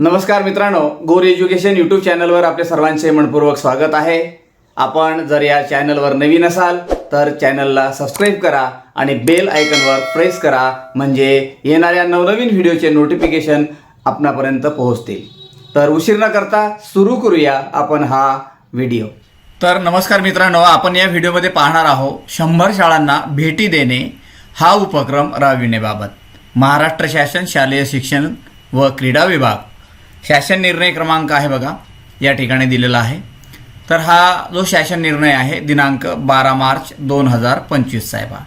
नमस्कार मित्रांनो गोर एज्युकेशन यूट्यूब चॅनलवर आपले सर्वांचे मनपूर्वक स्वागत आहे. आपण जर या चॅनलवर नवीन असाल तर चॅनलला सबस्क्राईब करा आणि बेल आयकनवर प्रेस करा म्हणजे येणाऱ्या नवनवीन व्हिडिओचे नोटिफिकेशन आपणापर्यंत पोहोचतील. तर उशीर न करता सुरू करूया आपण हा व्हिडिओ तर नमस्कार मित्रांनो आपण या व्हिडिओमध्ये पाहणार आहोत शंभर शाळांना भेटी देणे हा उपक्रम राबविण्याबाबत महाराष्ट्र शासन शालेय शिक्षण व क्रीडा विभाग. शासन निर्णय क्रमांक आहे बघा या ठिकाणी दिलेला आहे. तर हा जो शासन निर्णय आहे दिनांक बारा मार्च दोन हजार पंचवीस साहेबा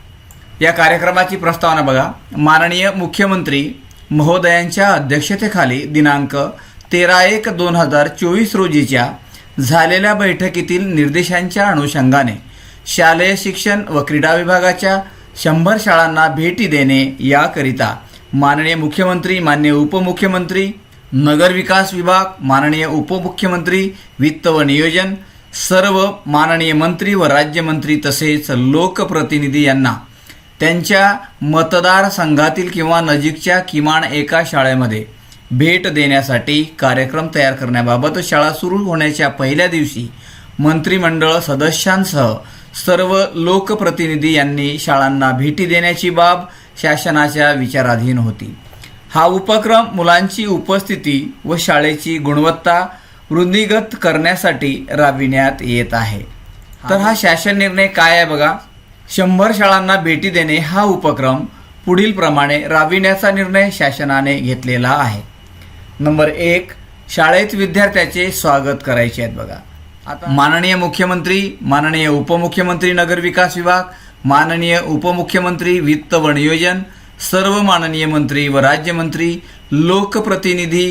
या कार्यक्रमाची प्रस्तावना बघा. माननीय मुख्यमंत्री महोदयांच्या अध्यक्षतेखाली दिनांक तेरा एक दोन हजार चोवीस रोजीच्या झालेल्या बैठकीतील निर्देशांच्या अनुषंगाने शालेय शिक्षण व क्रीडा विभागाच्या शंभर शाळांना भेटी देणे याकरिता माननीय मुख्यमंत्री मान्य उपमुख्यमंत्री नगरविकास विभाग माननीय उपमुख्यमंत्री वित्त व नियोजन सर्व माननीय मंत्री व राज्यमंत्री तसेच लोकप्रतिनिधी यांना त्यांच्या मतदारसंघातील किंवा नजीकच्या किमान एका शाळेमध्ये भेट देण्यासाठी कार्यक्रम तयार करण्याबाबत शाळा सुरू होण्याच्या पहिल्या दिवशी मंत्रिमंडळ सदस्यांसह सर्व लोकप्रतिनिधी यांनी शाळांना भेटी देण्याची बाब शासनाच्या विचाराधीन होती. हा उपक्रम मुलांची उपस्थिती व शाळेची गुणवत्ता वृद्धिगत करण्यासाठी राबविण्यात येत आहे. तर हा शासन निर्णय काय आहे बघा? शंभर शाळांना भेटी देणे हा उपक्रम पुढील प्रमाणे राबविण्याचा निर्णय शासनाने घेतलेला आहे. नंबर एक शाळेत विद्यार्थ्याचे स्वागत करायचे आहेत बघा. आता माननीय मुख्यमंत्री माननीय उपमुख्यमंत्री नगरविकास विभाग माननीय उपमुख्यमंत्री वित्त व नियोजन सर्व माननीय मंत्री व राज्यमंत्री लोकप्रतिनिधी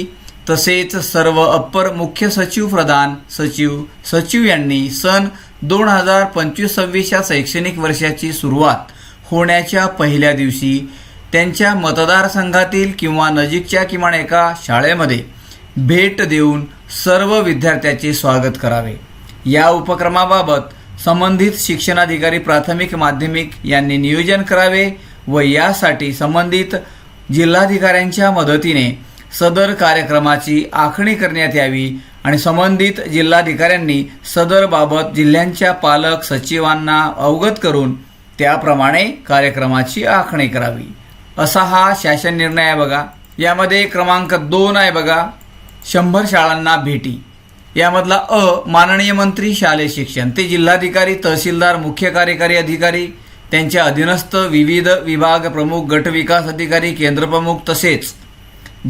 तसेच सर्व अप्पर मुख्य सचिव प्रधान सचिव सचिव यांनी सन दोन हजार पंचवीस सव्वीसच्या शैक्षणिक वर्षाची सुरुवात होण्याच्या पहिल्या दिवशी त्यांच्या मतदारसंघातील किंवा नजीकच्या किमान एका शाळेमध्ये भेट देऊन सर्व विद्यार्थ्याचे स्वागत करावे. या उपक्रमाबाबत संबंधित शिक्षणाधिकारी प्राथमिक माध्यमिक यांनी नियोजन करावे. व यासाठी संबंधित जिल्हाधिकाऱ्यांच्या मदतीने सदर कार्यक्रमाची आखणी करण्यात यावी आणि संबंधित जिल्हाधिकाऱ्यांनी सदरबाबत जिल्ह्यांच्या पालक सचिवांना अवगत करून त्याप्रमाणे कार्यक्रमाची आखणी करावी. असा हा शासन निर्णय आहे बघा. यामध्ये क्रमांक दोन आहे बघा. शंभर शाळांना भेटी. यामधला अ माननीय मंत्री शालेय शिक्षण. ते जिल्हाधिकारी तहसीलदार मुख्य कार्यकारी अधिकारी त्यांच्या अधीनस्थ विविध विभाग प्रमुख गट विकास अधिकारी केंद्रप्रमुख तसेच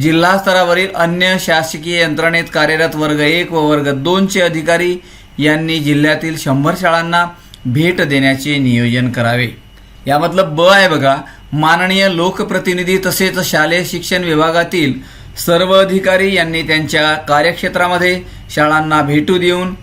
जिल्हा स्तरावरील अन्य शासकीय यंत्रणेत कार्यरत वर्ग एक व वर्ग दोनचे अधिकारी यांनी जिल्ह्यातील शंभर शाळांना भेट देण्याचे नियोजन करावे. यामधलं ब आहे बघा माननीय लोकप्रतिनिधी तसेच शालेय शिक्षण विभागातील सर्व अधिकारी यांनी त्यांच्या कार्यक्षेत्रामध्ये शाळांना भेटू देऊन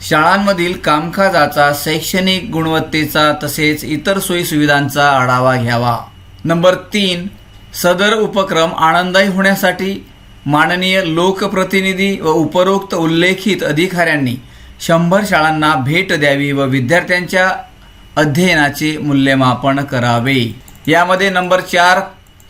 शाळांमधील कामकाजाचा शैक्षणिक गुणवत्तेचा तसेच इतर सोयीसुविधांचा आढावा घ्यावा. नंबर तीन सदर उपक्रम आनंददायी होण्यासाठी माननीय लोकप्रतिनिधी व उपरोक्त उल्लेखित अधिकाऱ्यांनी शंभर शाळांना भेट द्यावी व विद्यार्थ्यांच्या अध्ययनाचे मूल्यमापन करावे. यामध्ये नंबर चार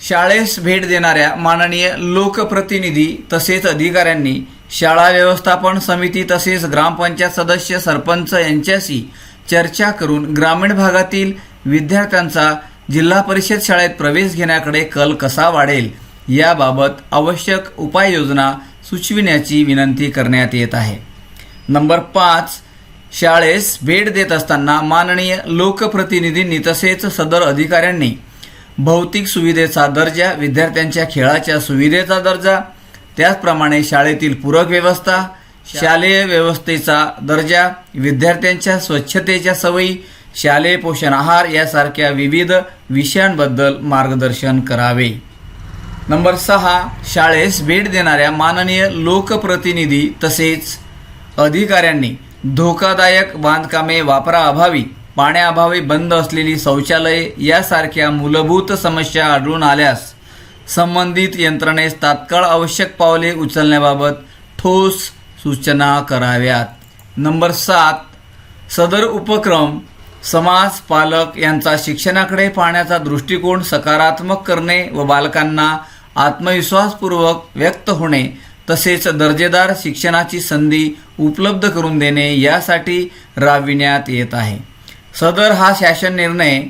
शाळेस भेट देणाऱ्या माननीय लोकप्रतिनिधी तसेच अधिकाऱ्यांनी शाळा व्यवस्थापन समिती तसेच ग्रामपंचायत सदस्य सरपंच यांच्याशी चर्चा करून ग्रामीण भागातील विद्यार्थ्यांचा जिल्हा परिषद शाळेत प्रवेश घेण्याकडे कल कसा वाढेल याबाबत आवश्यक उपाययोजना सुचविण्याची विनंती करण्यात येत आहे. नंबर पाच शाळेस भेट देत असताना माननीय लोकप्रतिनिधींनी तसेच सदर अधिकाऱ्यांनी भौतिक सुविधेचा दर्जा विद्यार्थ्यांच्या खेळाच्या सुविधेचा दर्जा त्याचप्रमाणे शाळेतील पूरक व्यवस्था शालेय व्यवस्थेचा दर्जा विद्यार्थ्यांच्या स्वच्छतेच्या सवयी शालेय पोषण आहार यासारख्या विविध विषयांबद्दल मार्गदर्शन करावे. नंबर सहा शाळेस भेट देणाऱ्या माननीय लोकप्रतिनिधी तसेच अधिकाऱ्यांनी धोकादायक बांधकामे वापराअभावी पाण्याअभावी बंद असलेली शौचालये यासारख्या मूलभूत समस्या आढळून आल्यास संबंधित यंत्रणेस तात्काळ आवश्यक पावले उचलण्याबाबत ठोस सूचना कराव्यात. नंबर सात सदर उपक्रम समाज पालक यांचा शिक्षणाकडे पाहण्याचा दृष्टिकोन सकारात्मक करणे व बालकांना आत्मविश्वासपूर्वक व्यक्त होणे तसेच दर्जेदार शिक्षणाची संधी उपलब्ध करून देणे यासाठी राबविण्यात येत आहे. सदर हा शासन निर्णय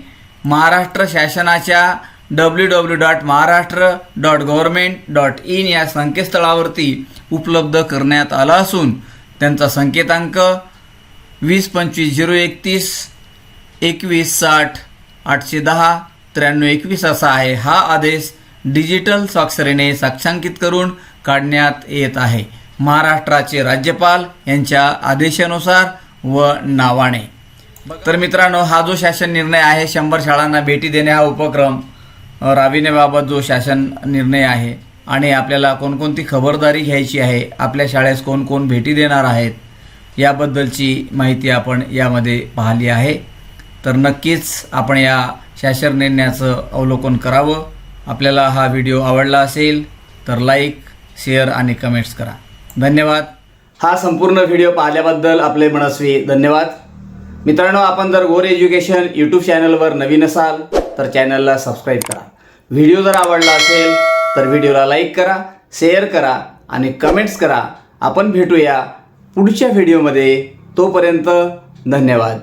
महाराष्ट्र शासनाच्या W W dot Maharashtra dot government dot in या संकेतस्थळावरती उपलब्ध करण्यात आला असून त्यांचा संकेतांक वीस पंचवीस झिरो एकतीस एकवीस साठ आठशे दहा त्र्याण्णव एकवीस असा आहे. हा आदेश डिजिटल स्वाक्षरीने साक्षांकित करून काढण्यात येत आहे. महाराष्ट्राचे राज्यपाल यांच्या आदेशानुसार व नावाने. तर मित्रांनो हा जो शासन निर्णय आहे शंभर शाळांना भेटी देणे हा उपक्रम राबविण्याबाबत जो शासन निर्णय आहे आणि आपल्याला कोणकोणती खबरदारी घ्यायची आहे आपल्या शाळेस कोण कोण भेटी देणार आहेत याबद्दलची माहिती आपण यामध्ये पाहिली आहे. तर नक्कीच आपण या शासन निर्णयाचं अवलोकन करावं. आपल्याला हा व्हिडिओ आवडला असेल तर लाईक शेअर आणि कमेंट्स करा. धन्यवाद. हा संपूर्ण व्हिडिओ पाहिल्याबद्दल आपले मनस्वी धन्यवाद. मित्रांनो आपण जर गोर एज्युकेशन यूट्यूब चॅनलवर नवीन असाल तर चॅनलला सबस्क्राईब करा. व्हिडिओ जर आवडला असेल तर व्हिडिओला लाईक करा शेअर करा आणि कमेंट्स करा. आपण भेटूया पुढच्या व्हिडिओमध्ये तोपर्यंत धन्यवाद.